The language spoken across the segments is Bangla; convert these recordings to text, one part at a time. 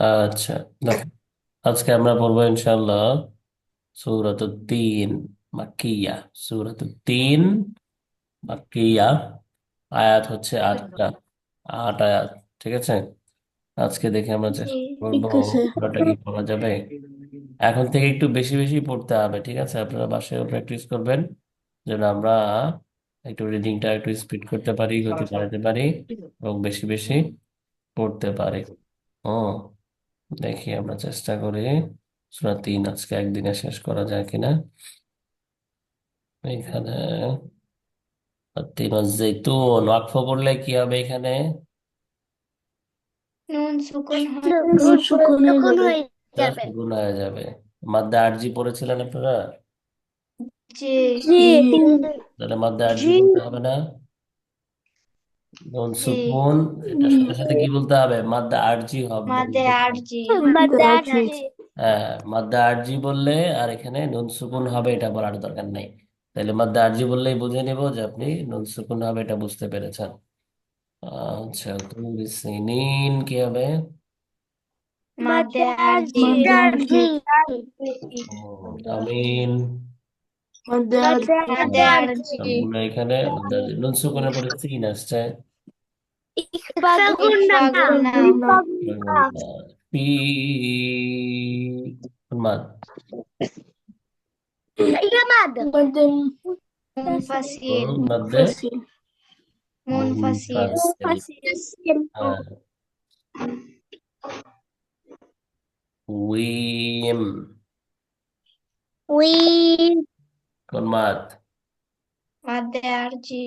আচ্ছা দেখো আজকে আমরা পড়ব ইনশাল্লাহ সূরাত তিন মাক্কিয়া। সূরাত তিন মাক্কিয়া আয়াত হচ্ছে আটটা আট আয়াত ঠিক আছে? আজকে দেখে আমরা চেষ্টা করব পুরোটা কি পড়া যাবে? এখন থেকে একটু বেশি বেশি পড়তে হবে ঠিক আছে? আপনারা বাসায় প্র্যাকটিস করবেন। যেন আমরা একটু রিডিংটা একটু স্পিড করতে পারি গতি বাড়াতে পারি এবং বেশি বেশি পড়তে পারি। ও দেখি আমরা চেষ্টা করি। সূরা তিন আজকে একদিনে শেষ করা যায় কিনা? এখানে তিন জৈতুন ওয়াকফ করলে কি হবে এখানে? নুন সুকুন হয়ে। যাবে। হয়ে যাবে। মাদ্দা আরজি পড়েছিলেন আপনারা? জি জি তাহলে মাদ্দা আরজি জি বলতে হবে না নুন জি সুকুন এটার সাথে সাথে কি বলতে হবে মাদ্দা আরজি হবে মাদে আরজি মাদ্রাজি হ্যাঁ মাদ্দা আরজি বললে আর এখানে নুন সুকুন হবে এটা বলার দরকার নেই। তাহলে মাদ্দা আরজি বললেই বুঝে নেব যে আপনি নুন সুকুন হবে এটা বুঝতে পেরেছেন। আচ্ছা তুরি সিনিন কি হবে? মাদে আরজি আমিন মাদে আরজি এখানে মাদ্দা আরজি। নুন সুকুনের পরে সিন আসছে ইকফা গুন্না পি মাদ মুনফাসিল হুম, মাদ্দে মুনফাসিল মুনফাসিল হ্যাঁ উইম কোন মাদ মাদে আরজি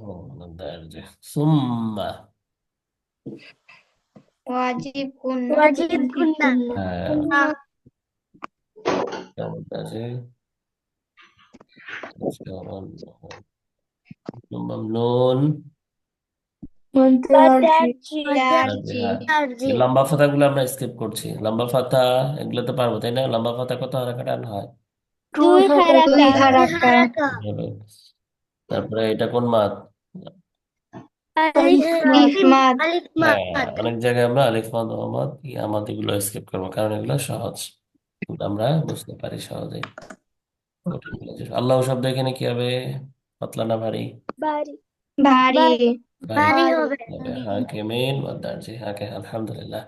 ও মাদ্দা আরজি সুম্মা ওয়াজিব গুন্না হ্যাঁ কেমন আছে মামনুন আরজি এই লম্বা আমরা স্কিপ করছি। লম্বা ফাতা এগুলো তো পারব তাই না? লম্বা ফাতা কত হয় দুই হারাকা। তারপরে এটা কোন মাদ হ্যাঁ অনেক জায়গায় আমরা আলিফ মাদ ওয়া মাদ ইয়ামাদ এগুলো স্কিপ করব কারণ এগুলো সহজ। আমরা বুঝতে পারি যে- আল্লাহ শব্দ এখানে কি হবে? পাতলা না ভারী? ভারী। ভারী। হবে। হাকিমিন ওয়াদারজি হাকে আলহামদুলিল্লাহ।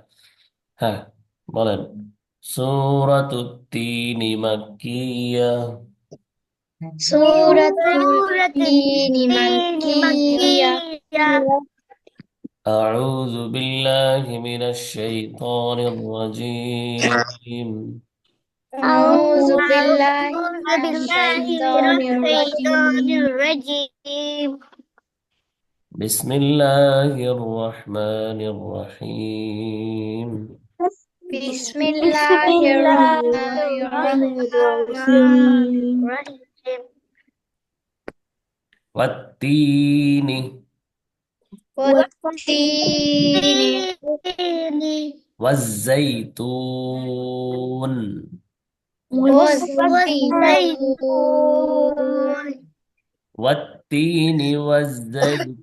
হ্যাঁ বলেন। سورة التين مكية سورة التين مكية. أعوذ بالله من الشيطان الرجيم. أعوذ بالله من الشيطان الرجيم. بسم الله الرحمن الرحيم. بسم الله الرحمن الرحيم. والتين. والتين. والزيتون. والزيتون. والتين والزيتون.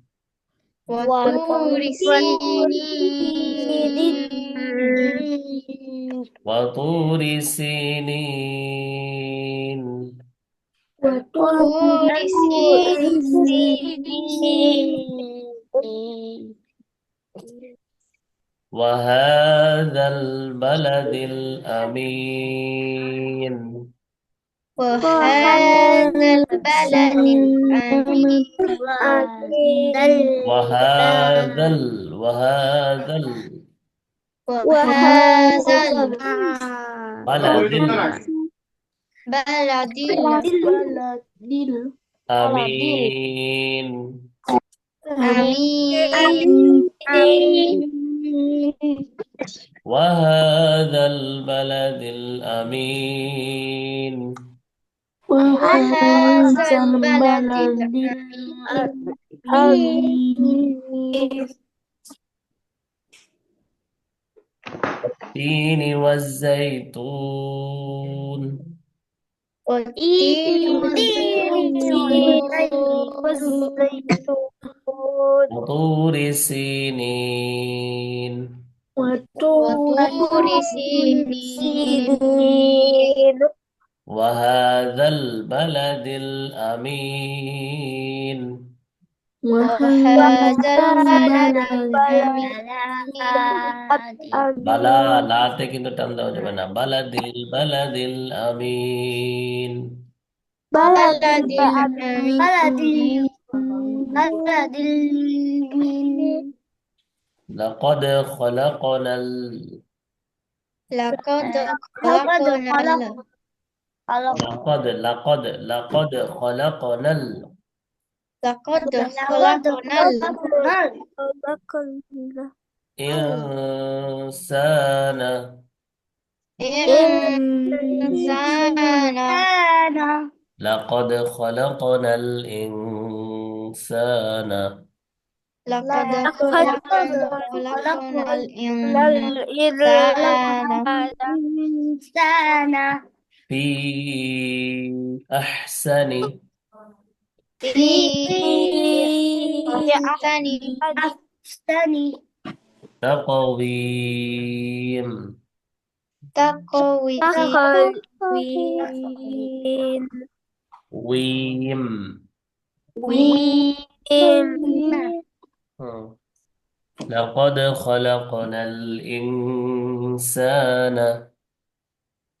وطور سينين وطور سينين وطور سينين وهذا البلد الأمين وهذا البلد الأمين وهذا ال وهذا وهذا البلد ال baladil آمين. amin وهذا البلد الأمين. وهذا البلد البلد amin التين والزيتون والتين والزيتون وطور سينين وطور وطور سينين وهذا البلد الأمين وهذا البلد বালা লাতে কিন্তু টান দেওয়া যাবে না বালাদিল বালাদিল আমিন بلد بلد لقد خلقنا ال... لقد خلقنا لقد لقد لقد خلقنا ال... لقد خلقنا الإنسان الإنسان لقد خلقنا الإنسان. لقد خلقنا الإنسان. في أحسن. في أحسن تقويم. تقويم. ويم. ويم. آه. لقد خلقنا الإنسان.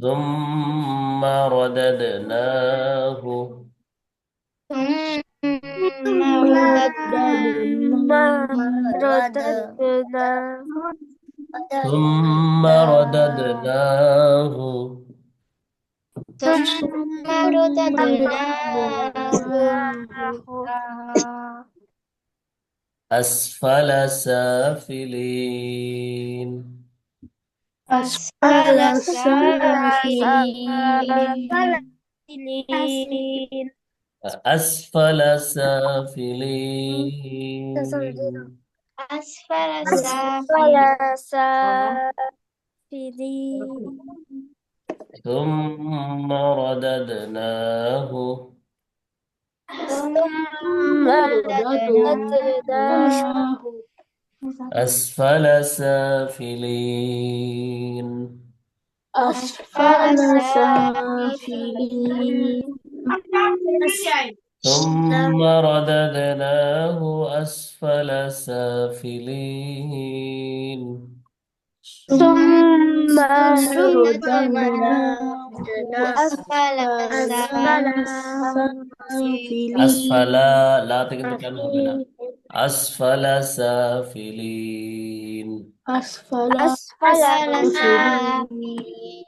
ثم رددناه. ثم رددنا ثم رددناه. ثم رددناه. أسفل سافلين. أسفل سافلين. أسفل سافلين أسفل سافلين ثم رددناه. ثم رددناه. أسفل سافلين. أسفل سافلين. ثم رددناه أسفل سافلين. ثم رددناه أسفل سافلين. أسفل. لا تكن هنا أسفل سافلين أسفل أسفل سافلين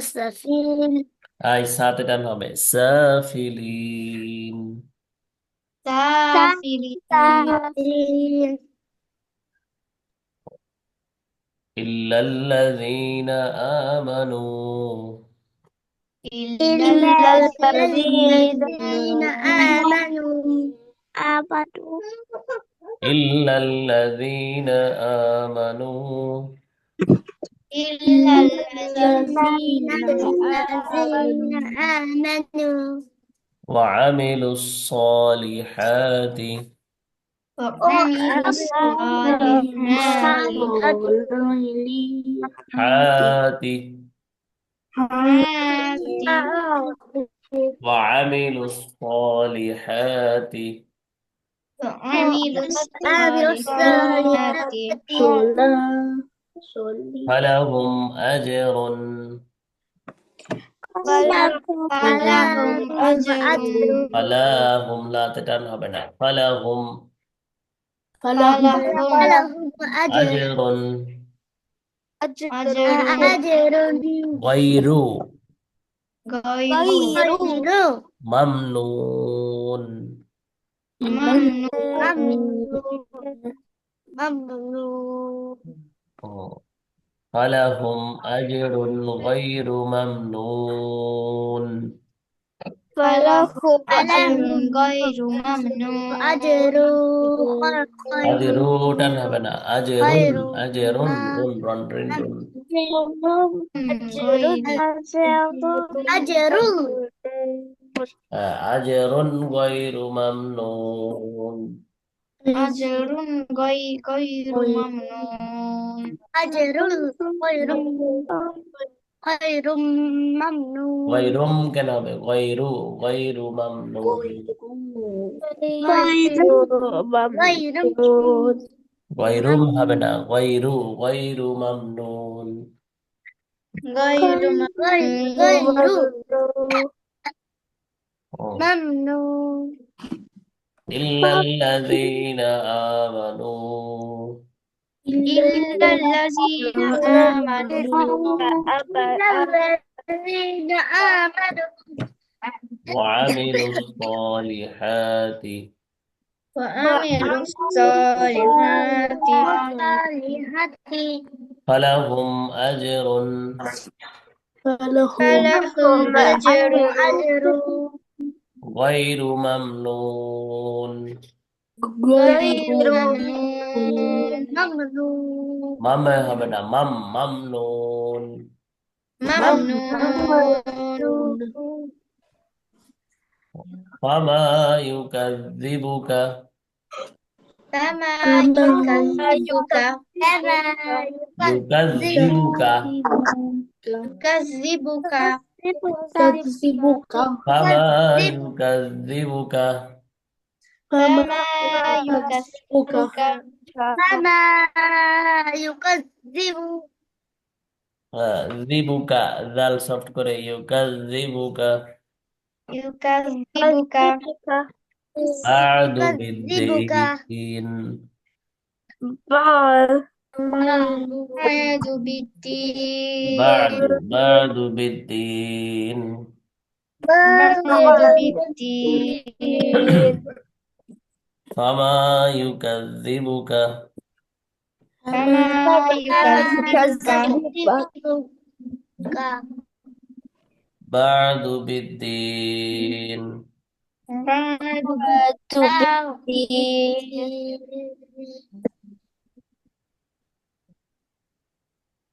سافلين আই সাথে টান হবে সাফিলিন سافلين إلا الذين آمنوا إلا الذين آمنوا آمنوا. إلا الذين آمنوا. إلا الذين آمنوا. وعملوا الصالحات. وعملوا الصالحات. حات. وعملوا الصالحات وعملوا عملوا الصالحات صلاة صلي فلهم أجر فلهم أجر فلاهم لا تتن হবে না فلهم فلهم فلهم أجر أجر أجر غير غير ممنون قلهم أجر غير ممنون فلهم أجر غير ممنون أجر أجر تنهبنا أجر أجر رن رن رن أجر أجر أجر غير ممنون أجر غير غير ممنون أجر غير غير ممنون غيرم কেন হবে غير غير ممنون غير غير غيرم হবে না غير غير ممنون غير غير ممنون. إلا الذين آمنوا. إلا الذين آمنوا. الذين آمنوا. وعملوا الصالحات. وعملوا الصالحات. فلهم أجر. فلهم فلهم أجر. Ghairu mamnun. Ghairu mamnun. Mam yang mana? Mam mamnun. Mamnun. Fama yukadzibuka. Fama yukadzibuka. Fama yukadzibuka. Yukadzibuka yukadzibuka kama yukadzibuka kama yukadzibuka kama yukadzibuka zibuka dal soft করে yukadzibuka yukadzibuka ba'du bid-din ba'du بعد بالدين بعد بعد بالدين بعد بالدين فما يكذبك فما يكذبك بعد بالدين بعد بالدين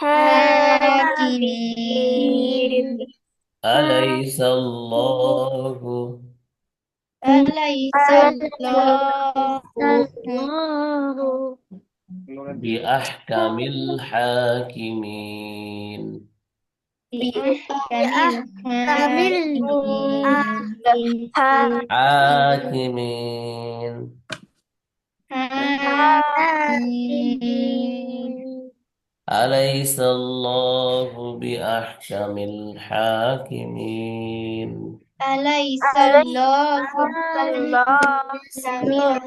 حاكمين أليس الله؟ أليس الله؟ بأحكم الحاكمين. بأحكم الحاكمين. حاكمين. أليس الله بأحكم الحاكمين أليس الله سميع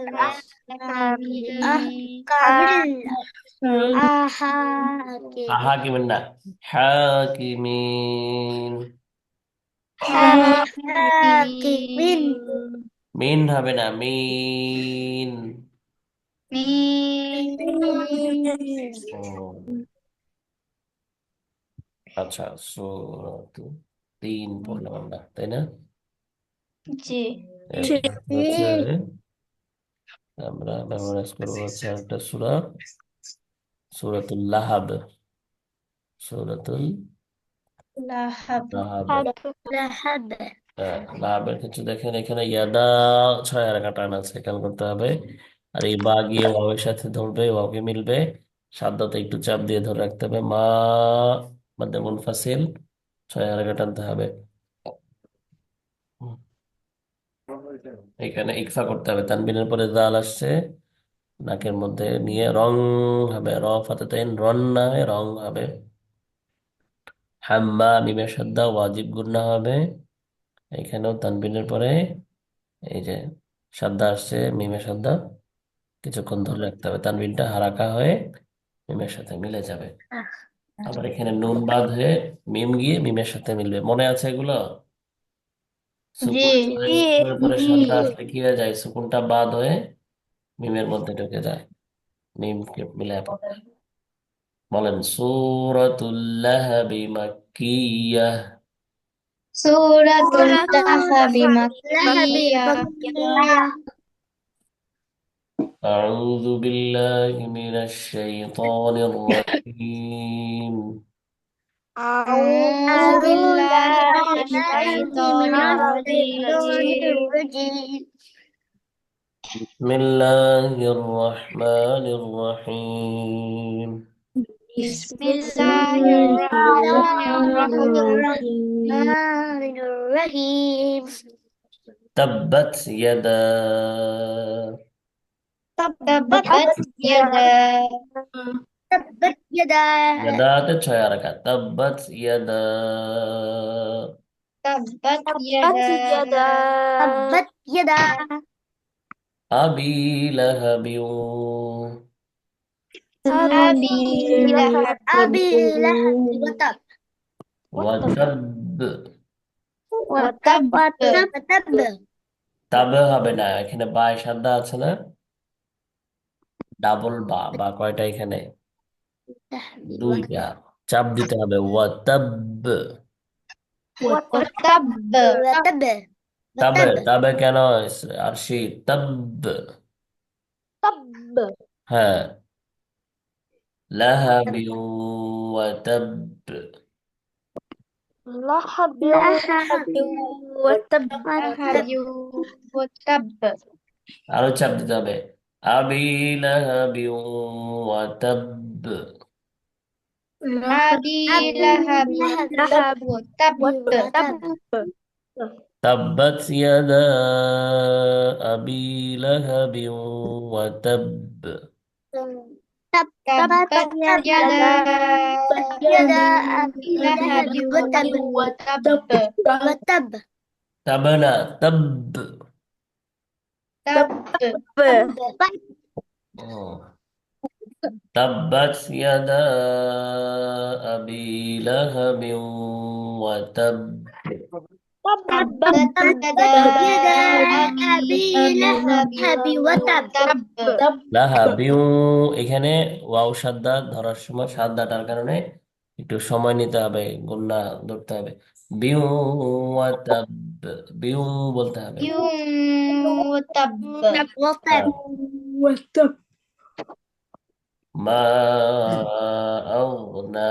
الحاكمين أحاكم حاكمين لا حاكمين حاكمين মিন হবে না মিন ও, আচ্ছা সূরাতু তিন আমরা তাই না? জি। আমরা মেমোরাইজ করব হচ্ছে একটা লাহাব হ্যাঁ, লাহাবের কিছু দেখেন এখানে ইয়াদা ছয় আর টান আছে খেয়াল করতে হবে। আর এই বা গিয়ে ওয়াওয়ের সাথে ধরবে ওয়াওকে মিলবে সাদ্দাতে একটু চাপ দিয়ে ধরে রাখতে হবে। মা মাদ্দে মুনফাসিল ছয় আর টানতে হবে। এখানে ইকফা করতে হবে। তানবিনের পরে দাল আসছে। নাকের মধ্যে নিয়ে রং হবে। র ফাতেতাইন রন না হয়ে রং হবে। হাম্মা, মিমের সাদ্দা, ওয়াজিব গুন্না হবে। এখানেও তানবিনের পরে এই যে সাদ্দা আসছে, মিমের সাদ্দা। কিছুক্ষণ ধরে রাখতে হবে। তানবিনটা হারাকা হয়ে মিমের সাথে মিলে যাবে। আবার এখানে নুন বাদ হয়ে মিম গিয়ে মিমের সাথে মিলবে। মনে আছে এগুলো? সুকুন জি, জি, সুকুনের পরে জি। সানটা আসলে কি হয়ে যায়? সুকুনটা বাদ হয়ে মিমের মধ্যে ঢুকে যায়। মিমকে মিলায় পড়তে বলেন সুরতুল্লাহ লাহাবি মাক্কিয়াহ সুরাতুল লাহাবি মাক্কিয়া। أعوذ بالله من الشيطان الرجيم. أعوذ بالله من الشيطان الرجيم. بسم الله الرحمن الرحيم. بسم الله الرحمن الرحيم. الرحمن الرحيم تبت يدا. Tabbat yada. Tabbat yada. Yada'da çay harekat. Tabbat yada. Tabbat yada. Tabbat yada. Abi lahabin. Abi lahab. Abi lahab. Watab. Watab. Watab. Watab. Tab হবে না এখানে বায় শব্দ আছে না ডাবল বা বা কয়টা এখানে? দুইটা। চাপ দিতে হবে। ওয়াতাব। তবে তবে কেন? আর আরশি তব। তব। হ্যাঁ। লাহাবিউ ওয়াতাব। লাহাবিউ ওয়াতাব। ওয়াতাব। আরও চাপ দিতে হবে। أبي لهب وتب. أبي لهب لهب وتب. تبت يدا أبي لهب وتب. تبت يدا يدا أبي لهب وتب. وتب تب تب. تب تبت يدا أبي لهب وتب تبت يدا أبي لهب وتب লাহাব এখানে ওয়াও সাদ্দা ধরার সময় সাদ্দাটার কারণে একটু সময় নিতে হবে গোল্লা ধরতে হবে। বিউ ওয়া বিউ বলতে হবে। মা আউনা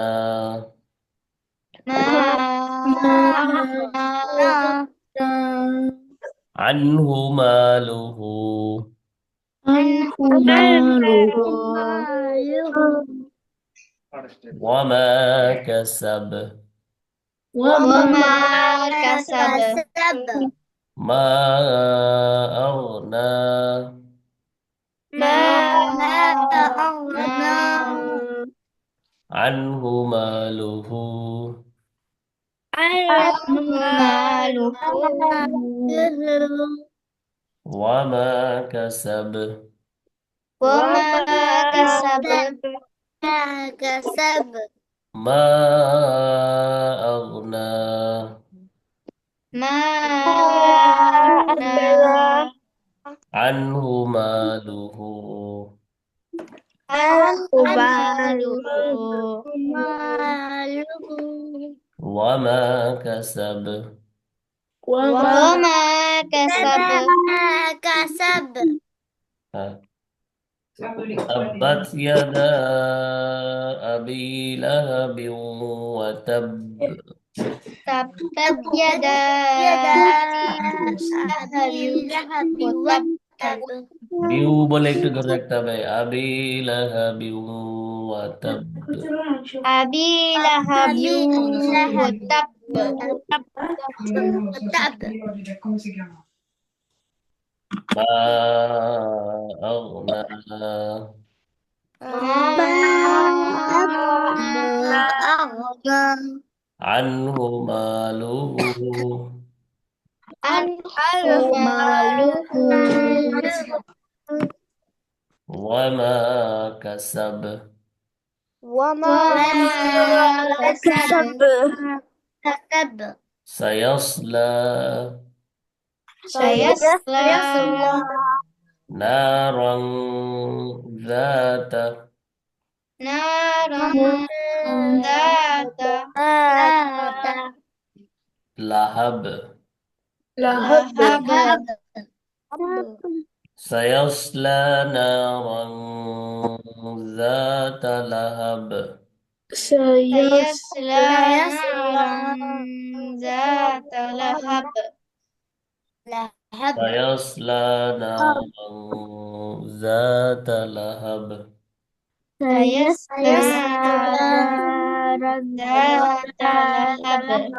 আনহু মালুহু। আনহু মালুহু। وما كسب. وما كسب. ما أغنى. ما أغنى. عنه ماله. عنه ماله. وما كسب. وما كسب. كسب ما أغنى ما أغنى عنه ماله عنه ماله ماله وما كسب وما كسب ما كسب ها. تبت يدا أبي لهب وتب تبت يدا أبي لهب وتب You boleh to correct apa ya? Abi lahabi watab. Abi lahabi Watab. ما أغنى ما أغنى عنه ماله عنه ماله وما كسب. وما كسب كسب. سيصلى سيصلى نارا ذات نارا ذات لهب. لهب. سيصلى نارا ذات لهب. سيصلى نارا ذات لهب. لهب. سيصلى نارا ذات لهب. سيصلى ذات لهب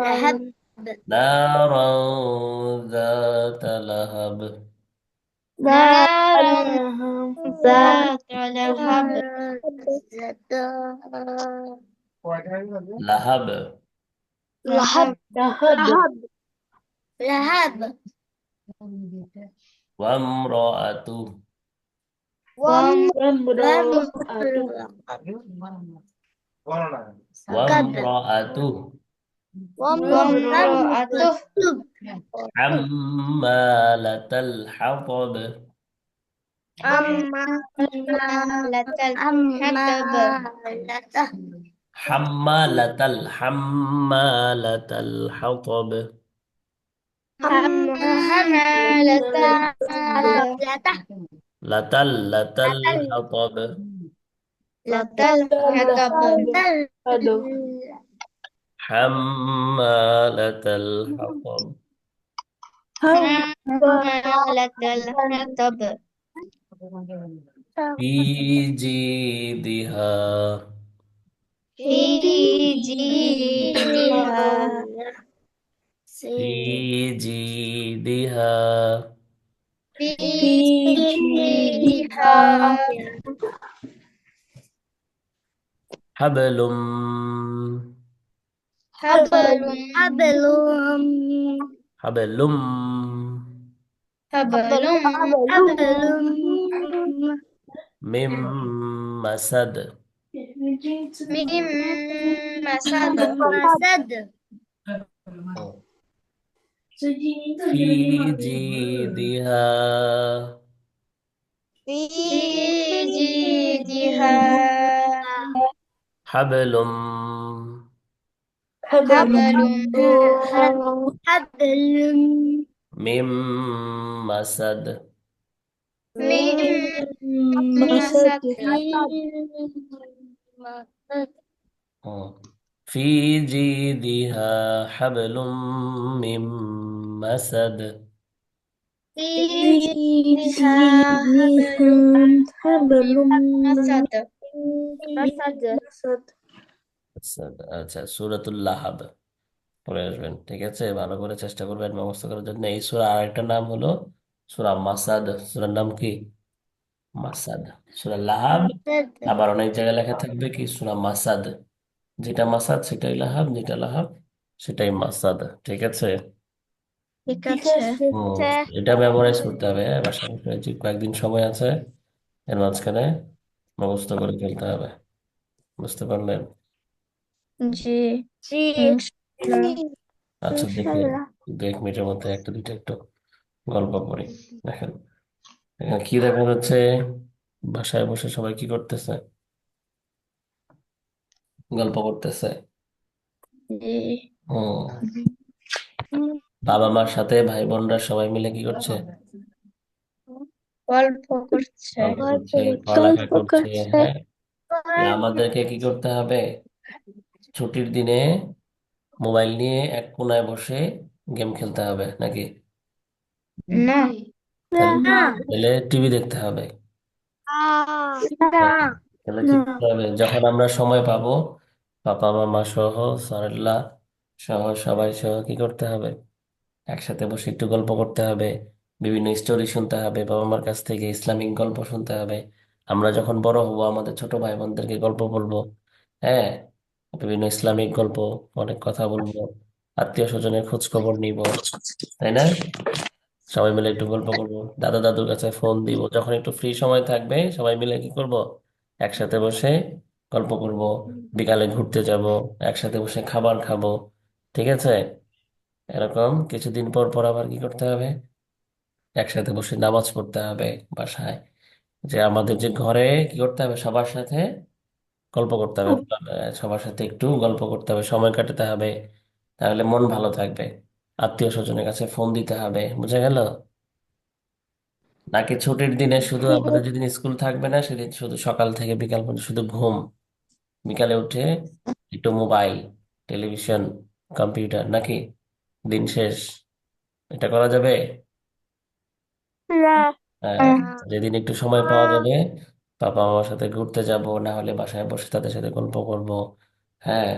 لهب نارا ذات لهب نارا ذات لهب. لهب. لهب. لهب. وامرأته وامرأته. وامرأته. حمالة الحطب. حمالة الحطب. حمالة الحمالة الحطب. حمالة لتل لتل حطب الحطب حمالة الحطب حمالة الحطب في جيدها في جيدها في جيدها في جيدها حبل حبل حبل حبل حبل حبل من مسد من مسد مسد في جيدها في جيدها حبل حبل حبل من مسد من مسد في جيدها حبل من مسد في حبل مسد مسد আচ্ছা সূরাতুল লাহাব পড়ে আসবেন ঠিক আছে ভালো করে চেষ্টা করবেন মুখস্থ করার জন্য এই সূরা আরেকটা নাম হলো সূরা মাসাদ সূরার নাম কি মাসাদ সূরা লাহাব আবার অনেক জায়গায় লেখা থাকবে কি সূরা মাসাদ যেটা মাসাদ সেটাই লাহাব যেটা লাহাব সেটাই মাসাদ ঠিক আছে? ঠিক আছে। হুম, এটা মেমোরাইজ করতে হবে হ্যাঁ? বাসায় বসে যে কয়েকদিন সময় আছে এর মাঝখানে মুখস্থ করে ফেলতে হবে বুঝতে পারলেন? জি। জি। আচ্ছা দেখি দু এক মিনিটের মধ্যে একটা দুইটা একটু গল্প করি দেখেন। এখানে কি দেখা যাচ্ছে বাসায় বসে সবাই কি করতেছে? গল্প করতেছে। হুম। বাবা মার সাথে ভাই বোনরা সবাই মিলে কি করছে? গল্প করছে। গল্প করছে পড়ালেখা করছে হ্যাঁ। আমাদেরকে কি করতে হবে? ছুটির দিনে মোবাইল নিয়ে এক কোনায় বসে গেম খেলতে হবে নাকি? না। তাহলে টিভি দেখতে হবে। তাহলে কি করতে হবে। যখন আমরা সময় পাবো বাবা, মামা সহ সরলা সহ সবাই সহ কি করতে হবে? একসাথে বসে একটু গল্প করতে হবে, বিভিন্ন স্টোরি শুনতে হবে, বাবা মার কাছ থেকে ইসলামিক গল্প শুনতে হবে। আমরা যখন বড় হব, আমাদের ছোট ভাই বোনদেরকে গল্প বলব হ্যাঁ? বিভিন্ন ইসলামিক গল্প, অনেক কথা বলব, আত্মীয় স্বজনের খোঁজ খবর নিব, তাই না? সবাই মিলে একটু গল্প করব, দাদা দাদুর কাছে ফোন দিব, যখন একটু ফ্রি সময় থাকবে, সবাই মিলে কি করব? একসাথে বসে গল্প করব বিকালে ঘুরতে যাব একসাথে বসে খাবার খাব ঠিক আছে? এরকম কিছুদিন পর পর আবার কি করতে হবে? একসাথে বসে নামাজ পড়তে হবে বাসায়। যে আমাদের যে ঘরে কি করতে হবে? সবার সাথে গল্প করতে হবে সবার সাথে একটু গল্প করতে হবে সময় কাটাতে হবে তাহলে মন ভালো থাকবে। আত্মীয় স্বজনের কাছে ফোন দিতে হবে বুঝা গেল? নাকি ছুটির দিনে শুধু আমাদের যেদিন স্কুল থাকবে না সেদিন শুধু সকাল থেকে বিকাল পর্যন্ত শুধু ঘুম? বিকালে উঠে একটু মোবাইল টেলিভিশন কম্পিউটার নাকি দিন শেষ? এটা করা যাবে? হ্যাঁ যেদিন একটু সময় পাওয়া যাবে বাবা মামার সাথে ঘুরতে যাব না হলে বাসায় বসে তাদের সাথে গল্প করব। হ্যাঁ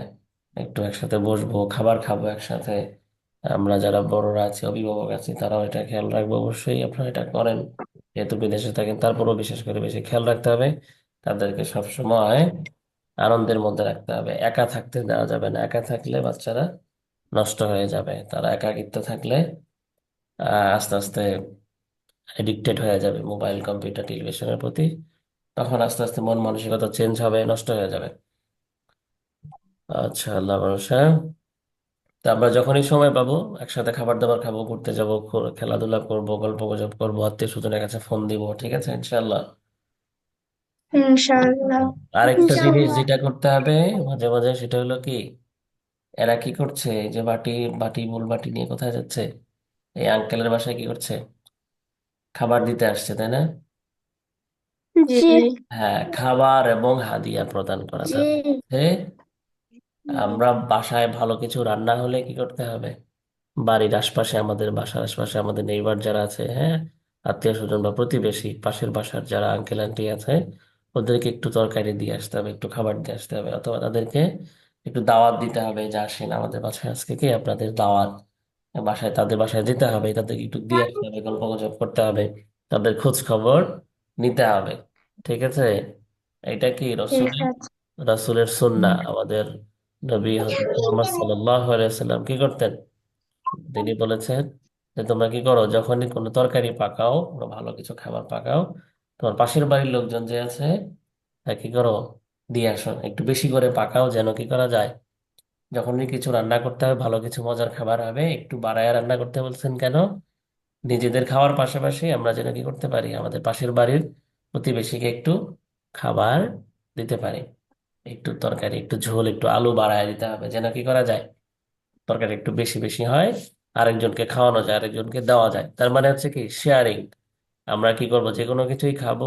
একটু একসাথে বসবো খাবার খাব একসাথে। আমরা যারা বড়রা আছি অভিভাবক আছি তারাও এটা খেয়াল রাখব অবশ্যই আপনারা এটা করেন। যেহেতু বিদেশে থাকেন তারপরেও বিশেষ করে বেশি খেয়াল রাখতে হবে। তাদেরকে সবসময় আনন্দের মধ্যে রাখতে হবে। একা থাকতে দেওয়া যাবে না। একা থাকলে বাচ্চারা নষ্ট হয়ে যাবে। তারা একাকিত্ব থাকলে আস্তে আস্তে এডিক্টেড হয়ে যাবে মোবাইল, কম্পিউটার, টেলিভিশনের প্রতি। তখন আস্তে আস্তে মন মানসিকতা চেঞ্জ হবে, নষ্ট হয়ে যাবে। আচ্ছা আল্লাহ ভরসা। তা আমরা যখনই সময় পাবো, একসাথে খাবার দাবার খাব, ঘুরতে যাব খেলাধুলা করব, গল্প গুজব করব আত্মীয় স্বজনের কাছে ফোন দিব, ঠিক আছে? ইনশাল্লাহ ইনশাআল্লাহ। আরেকটা জিনিস যেটা করতে হবে মাঝে মাঝে সেটা হলো কি এরা কি করছে এই যে বাটি বাটি বুল বাটি নিয়ে কোথায় যাচ্ছে এই আঙ্কেলের বাসায় কি করছে? খাবার দিতে আসছে তাই না? জি। হ্যাঁ খাবার এবং হাদিয়া প্রদান করা জি। মধ্যে আমরা বাসায় ভালো কিছু রান্না হলে কি করতে হবে? বাড়ির আশপাশে আমাদের বাসার আশপাশে আমাদের নেইবার যারা আছে হ্যাঁ আত্মীয় স্বজন বা প্রতিবেশী পাশের বাসার যারা আঙ্কেল আন্টি আছে ওদেরকে একটু তরকারি দিয়ে আসতে হবে একটু খাবার দিয়ে আসতে হবে অথবা তাদেরকে একটু দাওয়াত দিতে হবে যে আসেন আমাদের বাসায় আজকে কি? আপনাদের দাওয়াত। বাসায় তাদের বাসায় যেতে হবে তাদেরকে একটু দিয়ে আসতে হবে গল্প গুজব করতে হবে তাদের খোঁজ খবর নিতে হবে। ঠিক আছে? এটা কি রসুলের রাসূলের সুন্নাহ আমাদের নবী হযরত মুহাম্মদ সাল্লাল্লাহু আলাইহি সাল্লাম কি করতেন? তিনি বলেছেন যে তোমরা কি করো যখনই কোনো তরকারি পাকাও কোনো ভালো কিছু খাবার পাকাও তোমার পাশের বাড়ির লোকজন যে আছে কি করো? দিয়ে আসো। একটু বেশি করে পাকাও যেন কি করা যায়। যখনই কিছু রান্না করতে হবে ভালো কিছু মজার খাবার হবে। একটু বাড়ায় রান্না করতে বলছেন কেন? নিজেদের খাওয়ার পাশাপাশি আমরা যেন কি করতে পারি? আমাদের পাশের বাড়ির প্রতিবেশীকে একটু খাবার দিতে পারি। একটু তরকারি, একটু ঝোল, একটু আলু বাড়ায় দিতে হবে যেন কি করা যায়। তরকারি একটু বেশি বেশি হয়, আরেকজনকে খাওয়ানো যায়, আরেকজনকে দেওয়া যায়। তার মানে হচ্ছে কি শেয়ারিং আমরা কি করব? যে কোনো কিছুই খাব।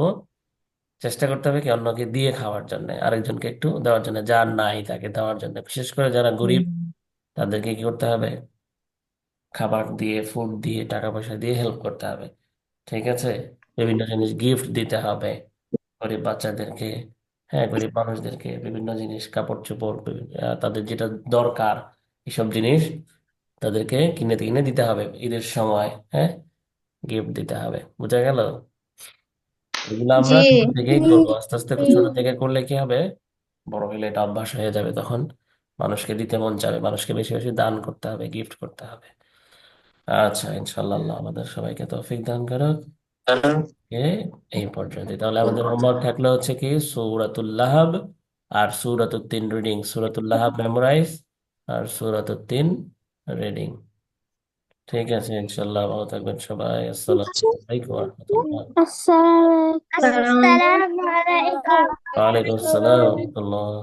চেষ্টা করতে হবে কি অন্যকে দিয়ে খাওয়ার জন্য আরেকজনকে একটু দেওয়ার জন্য। যার নাই তাকে দেওয়ার জন্য। বিশেষ করে যারা গরিব তাদেরকে কি করতে হবে? খাবার দিয়ে ফুড দিয়ে টাকা পয়সা দিয়ে হেল্প করতে হবে। ঠিক আছে? বিভিন্ন জিনিস গিফট দিতে হবে। গরিব বাচ্চাদেরকে হ্যাঁ গরিব মানুষদেরকে বিভিন্ন জিনিস কাপড় চোপড় তাদের যেটা দরকার এসব জিনিস তাদেরকে কিনে কিনে দিতে হবে ঈদের সময় হ্যাঁ? গিফট দিতে হবে বুঝা গেল? এগুলো আমরা জি ছোট থেকেই করব আস্তে আস্তে ছোট থেকে করলে কি হবে? বড় হলে এটা অভ্যাস হয়ে যাবে তখন। মানুষকে দিতে মন চাবে মানুষকে বেশি বেশি দান করতে হবে গিফট করতে হবে। আচ্ছা ইনশাল্লাহ আল্লাহ আমাদের সবাইকে তৌফিক দান করুক। এ এই পর্যন্ত তাহলে আমাদের হোমওয়ার্ক থাকলে হচ্ছে কি সূরাতুল লাহাব আর সূরাতুত তিন রিডিং সূরাতুল লাহাব মেমোরাইজ আর সূরাতুত তিন রিডিং ঠিক আছে ইনশাল্লাহ ভালো থাকবেন সবাই। আসসালামু আলাইকুম ওয়া রাহমাতুল্লাহ। আসসালামু আলাইকুম। ওয়ালাইকুম আসসালাম ওয়া রাহমাতুল্লাহ।